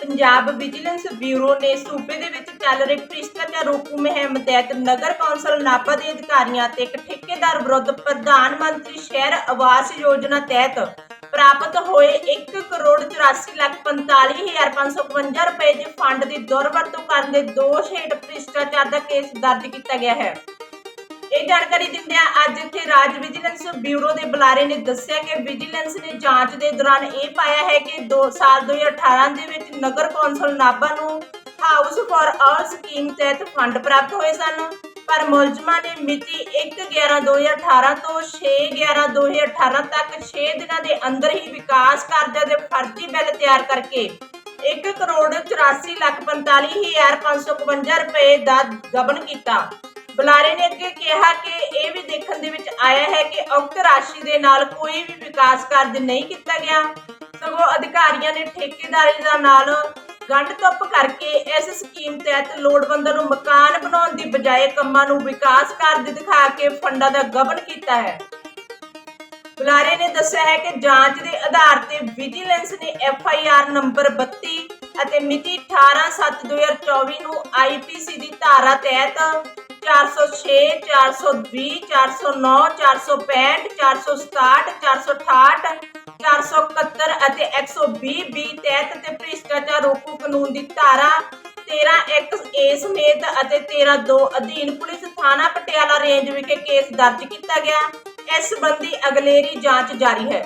Punjab vigilance bureau ਨੇ ਸੂਬੇ ਦੇ ਵਿੱਚ ਚੱਲ ਰਹੀ ਭ੍ਰਿਸ਼ਟਾਚਾਰ ਰੋਕੂ ਮੁਹਿੰਮ ਤਹਿਤ ਨਗਰ ਕੌਂਸਲ ਨਾਭਾ ਦੇ ਅਧਿਕਾਰੀਆਂ ਤੇ ਇੱਕ ਠੇਕੇਦਾਰ ਵਿਰੁੱਧ ਪ੍ਰਧਾਨ ਮੰਤਰੀ ਸ਼ਹਿਰ ਆਵਾਸ ਯੋਜਨਾ ਤਹਿਤ ਪ੍ਰਾਪਤ ਹੋਏ 1 ਕਰੋੜ 84 ਲੱਖ 45552 ਰੁਪਏ ਦੇ ਫੰਡ ਦੀ ਦੁਰਵਰਤੋਂ ਕਰਨ ਦੇ ਦੋਸ਼ ਹੇਠ ਭ੍ਰਿਸ਼ਟਾਚਾਰ ਦਾ ਕੇਸ ਦਰਜ ਕੀਤਾ ਗਿਆ ਹੈ। ਇਹ ਜਾਣਕਾਰੀ ਦਿੰਦਿਆਂ ਅੱਜ ਇੱਥੇ ਰਾਜ ਵਿਜੀਲੈਂਸ ਬਿਊਰੋ ਦੇ ਬੁਲਾਰੇ ਨੇ ਦੱਸਿਆ ਕਿ ਵਿਜੀਲੈਂਸ ਨੇ ਜਾਂਚ ਦੇ ਦੌਰਾਨ ਇਹ ਪਾਇਆ ਹੈ ਕਿ 2 ਸਾਲ 2018 ਦੇ ਵਿੱਚ ਨਗਰ ਕੌਂਸਲ ਨਾਭਾ ਨੂੰ ਹਾਊਸ ਫਾਰ ਆਲ ਸਕੀਮ ਤਹਿਤ ਫੰਡ ਪ੍ਰਾਪਤ ਹੋਏ ਸਨ। ਪਰ ਮੁਲਜ਼ਮਾਂ ਨੇ ਮਿਤੀ 1/11/2018 ਤੋਂ 6/11/2018 ਤੱਕ 6 ਦਿਨਾਂ ਦੇ ਅੰਦਰ ਹੀ ਵਿਕਾਸ ਕਾਰਜਾਂ ਦੇ ਫਰਜ਼ੀ ਬਿੱਲ ਤਿਆਰ ਕਰਕੇ 1 ਕਰੋੜ 84 ਲੱਖ 45552 ਰੁਪਏ ਦਾ ਗਬਨ ਕੀਤਾ। ਬੁਲਾਰੇ ਨੇ ਅੱਗੇ ਕਿਹਾ ਕਿ ਇਹ ਵੀ ਦੇਖਣ ਦੇ ਵਿੱਚ ਆਇਆ ਹੈ ਕਿ ਉਕਤ ਰਾਸ਼ੀ ਦੇ ਨਾਲ ਕੋਈ ਵੀ ਵਿਕਾਸ ਕਾਰਜ ਨਹੀਂ ਕੀਤਾ ਗਿਆ। ਸਗੋਂ ਅਧਿਕਾਰੀਆਂ ਨੇ ਠੇਕੇਦਾਰੀ ਦਾ ਨਾਲ ਗੰਢ ਧੁੱਪ ਕਰਕੇ ਇਸ ਸਕੀਮ ਤਹਿਤ ਲੋੜਵੰਦਾਂ ਨੂੰ ਮਕਾਨ ਬਣਾਉਣ ਦੀ ਬਜਾਏ ਕੰਮਾਂ ਨੂੰ ਵਿਕਾਸ ਕਾਰਜ ਦਿਖਾ ਕੇ ਫੰਡਾਂ ਦਾ ਗਬਨ ਕੀਤਾ ਹੈ। ਬੁਲਾਰੇ ਨੇ ਦੱਸਿਆ ਹੈ ਕਿ ਜਾਂਚ ਦੇ ਆਧਾਰ ਤੇ ਵਿਜੀਲੈਂਸ ਨੇ ਐਫ ਆਈ ਆਰ ਨੰਬਰ 32 ਅਤੇ ਮਿਤੀ 18/7/2024 ਨੂੰ ਆਈਪੀਸੀ ਦੀ ਧਾਰਾ ਤਹਿਤ 406 420 409 465 467 468 471 ਅਤੇ 120 ਬੀ ਤਹਿਤ ਤੇ ਭ੍ਰਿਸ਼ਟਾਚਾਰ ਰੋਕੂ ਕਾਨੂੰਨ ਦੀ ਧਾਰਾ 13 ਇੱਕ ਏ ਸਮੇਤ ਅਤੇ 13 2 ਅਧੀਨ ਪੁਲਿਸ ਥਾਣਾ ਪਟਿਆਲਾ ਰੇਂਜ ਵਿਖੇ ਕੇਸ ਦਰਜ ਕੀਤਾ ਗਿਆ। ਇਸ ਸੰਬੰਧੀ ਅਗਲੇਰੀ ਜਾਂਚ ਜਾਰੀ ਹੈ।